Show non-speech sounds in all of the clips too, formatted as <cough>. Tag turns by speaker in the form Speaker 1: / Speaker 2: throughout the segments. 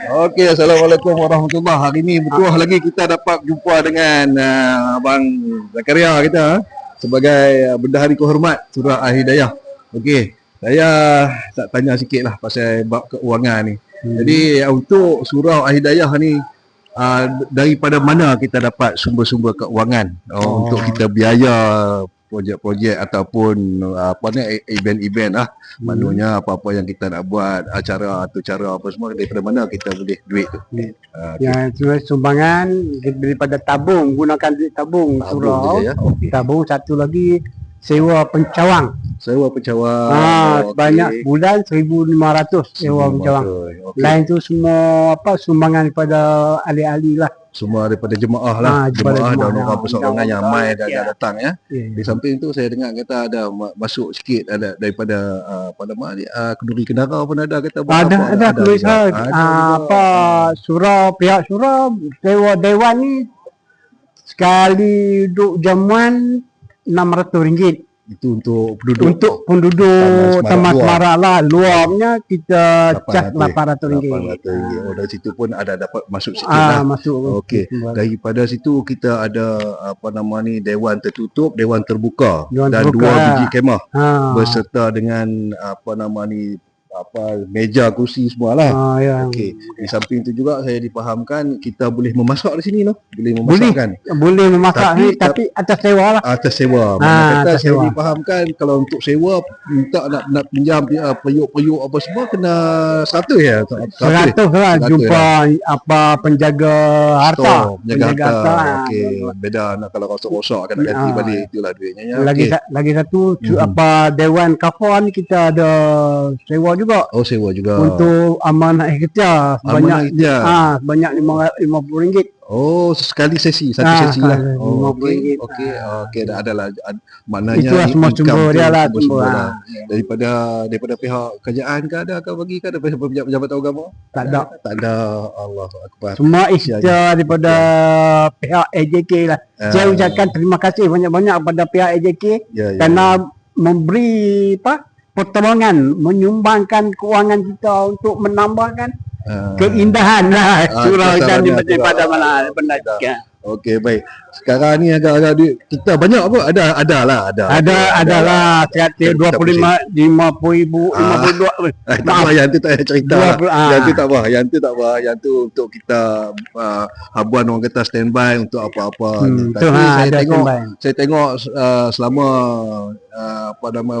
Speaker 1: Okey, Assalamualaikum warahmatullahi Hari ni betul lagi kita dapat jumpa dengan uh, Abang Zakaria kita uh, sebagai uh, bendahari kehormat Surah Al-Hidayah. Okey, saya tak tanya sikit lah pasal bab keuangan ni. Hmm. Jadi uh, untuk Surah Al-Hidayah ni uh, daripada mana kita dapat sumber-sumber keuangan uh,
Speaker 2: Oh.
Speaker 1: untuk kita biaya projek-projek ataupun apa ni event-event lah.
Speaker 2: Hmm.
Speaker 1: Maknanya apa-apa yang kita nak buat acara atau cara apa semua daripada mana kita boleh duit tu.
Speaker 2: Duit.
Speaker 1: Uh,
Speaker 2: Yang sebenarnya sumbangan daripada tabung, gunakan duit tabung, surau.
Speaker 1: ya. Okey.
Speaker 2: Tabung satu lagi sewa pencawang.
Speaker 1: Sewa pencawang.
Speaker 2: Ah,
Speaker 1: okey.
Speaker 2: sebanyak bulan 1500 sewa pencawang.
Speaker 1: Okey.
Speaker 2: Lain tu semua apa sumbangan daripada ahli-ahli lah.
Speaker 1: Semua daripada jemaah lah.
Speaker 2: Ah, daripada
Speaker 1: jemaah dan
Speaker 2: jemaah.
Speaker 1: orang persoalangan yang
Speaker 2: Jemaah,
Speaker 1: mai dah,
Speaker 2: ya.
Speaker 1: dah datang ya.
Speaker 2: Ya.
Speaker 1: Di samping tu saya dengar kata ada ma- masuk sikit ada daripada uh, apa nama ni uh, kenduri kendara pun ada kata
Speaker 2: Ada ada tulisan
Speaker 1: juga. Ada
Speaker 2: ah,
Speaker 1: juga.
Speaker 2: apa surau pihak surau sewa dewan ni sekali duduk jamuan RM600
Speaker 1: itu untuk penduduk
Speaker 2: untuk penduduk
Speaker 1: Taman Semarak
Speaker 2: Semarak lah luarnya kita cas
Speaker 1: RM800.
Speaker 2: RM800
Speaker 1: RM800. Oh, dari situ pun ada dapat masuk sikit
Speaker 2: ah
Speaker 1: lah.
Speaker 2: masuk
Speaker 1: Okey. Daripada situ kita ada apa nama ni dewan tertutup, dewan terbuka
Speaker 2: Dewan
Speaker 1: dan
Speaker 2: terbuka.
Speaker 1: dua biji kemah
Speaker 2: ha.
Speaker 1: berserta dengan apa nama ni apa meja kursi semualah.
Speaker 2: ah, ya.
Speaker 1: Okey. Di samping itu juga saya dipahamkan kita boleh memasak di sini noh. Boleh
Speaker 2: Boleh.
Speaker 1: memasakkan
Speaker 2: boleh memasak
Speaker 1: Tapi-
Speaker 2: ni tapi atas sewa lah
Speaker 1: atas sewa. Mana kata
Speaker 2: atas
Speaker 1: saya
Speaker 2: sewa.
Speaker 1: dipahamkan kalau untuk sewa minta nak nak pinjam uh, periuk-periuk apa semua kena 100 ya. 100.
Speaker 2: Seratus lah jumpa apa penjaga harta
Speaker 1: Store, penjaga harta. Okey,
Speaker 2: ah.
Speaker 1: beda nak kalau rosak-rosak kena ganti
Speaker 2: Ah.
Speaker 1: balik itulah duitnya ya.
Speaker 2: lagi
Speaker 1: Okey.
Speaker 2: sa- lagi satu
Speaker 1: Mhm.
Speaker 2: apa dewan kafan kita ada sewa juga
Speaker 1: Oh sewa juga.
Speaker 2: untuk amanah ikhtiar
Speaker 1: Amanah
Speaker 2: sebanyak
Speaker 1: ikhtiar.
Speaker 2: ah sebanyak lima puluh ringgit
Speaker 1: Oh sekali sesi satu
Speaker 2: Ah,
Speaker 1: sesi lah. Oh,
Speaker 2: RM50.
Speaker 1: okey okey okey dah ada lah maknanya
Speaker 2: Itulah semua sumber
Speaker 1: tu
Speaker 2: dia lah,
Speaker 1: sumber-
Speaker 2: sumber ah.
Speaker 1: lah. daripada daripada pihak kerajaan ke ada ke bagi ke ada pejabat, pejabat agama?
Speaker 2: tak ada
Speaker 1: Tak ada. Allahu akbar.
Speaker 2: semua ikhtiar daripada pihak AJK lah
Speaker 1: Ah,
Speaker 2: saya ucapkan terima kasih banyak-banyak kepada pihak AJK
Speaker 1: ya, ya.
Speaker 2: kerana memberi apa pertolongan menyumbangkan keuangan kita untuk menambahkan
Speaker 1: Ah,
Speaker 2: keindahan lah.
Speaker 1: Ah,
Speaker 2: surau dan
Speaker 1: kesabaran
Speaker 2: daripada mana benda
Speaker 1: Okey baik. Sekarang ni agak-agak duit kita banyak apa? Ada ada lah ada.
Speaker 2: ada seratus dua puluh lima lima puluh ribu
Speaker 1: Ah.
Speaker 2: lima puluh dua
Speaker 1: Eh, <laughs> tak apa yang tu tak payah cerita.
Speaker 2: Dua
Speaker 1: lah.
Speaker 2: puluh- ah.
Speaker 1: Yang tu tak apa, yang tu tak apa. Yang tu untuk kita uh, habuan orang kata standby untuk apa-apa.
Speaker 2: Hmm,
Speaker 1: Tapi
Speaker 2: ha,
Speaker 1: saya
Speaker 2: ada
Speaker 1: tengok saya tengok uh, selama uh, apa nama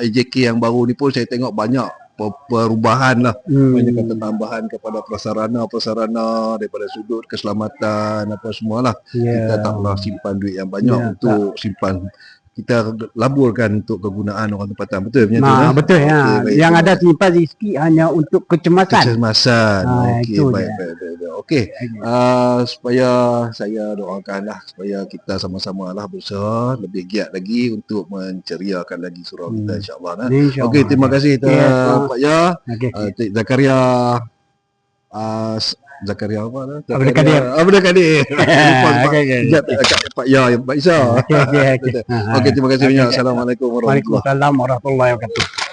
Speaker 1: IJK yang baru ni pun saya tengok banyak perubahan lah
Speaker 2: Hmm.
Speaker 1: banyak kata tambahan kepada prasarana-prasarana daripada sudut keselamatan apa semualah
Speaker 2: Ya.
Speaker 1: kita tak pernah simpan duit yang banyak
Speaker 2: Ya,
Speaker 1: untuk simpan kita laburkan untuk kegunaan orang tempatan betul macam tu
Speaker 2: Nah,
Speaker 1: eh?
Speaker 2: betul ya.
Speaker 1: Baik.
Speaker 2: Yang ada simpan rezeki hanya untuk kecemasan.
Speaker 1: kecemasan
Speaker 2: Ah,
Speaker 1: okey baik, baik baik baik okey uh, supaya saya doakanlah supaya kita sama-sama lah berusaha lebih giat lagi untuk menceriakan lagi surau kita
Speaker 2: Hmm.
Speaker 1: insyaallah nah.
Speaker 2: InsyaAllah.
Speaker 1: Okey terima kasih
Speaker 2: terima-
Speaker 1: Pak Ya
Speaker 2: Okey.
Speaker 1: uh, Cik Zakaria uh, Zakaria apa dah? <laughs>
Speaker 2: Abdul Kadir.
Speaker 1: Abdul Kadir. Sekejap, Pak Pak Ya, Pak Isa.
Speaker 2: Okey, okey, okey. <laughs>
Speaker 1: Okey, terima kasih banyak. Assalamualaikum warahmatullahi
Speaker 2: Waalaikumsalam warahmatullahi wabarakatuh.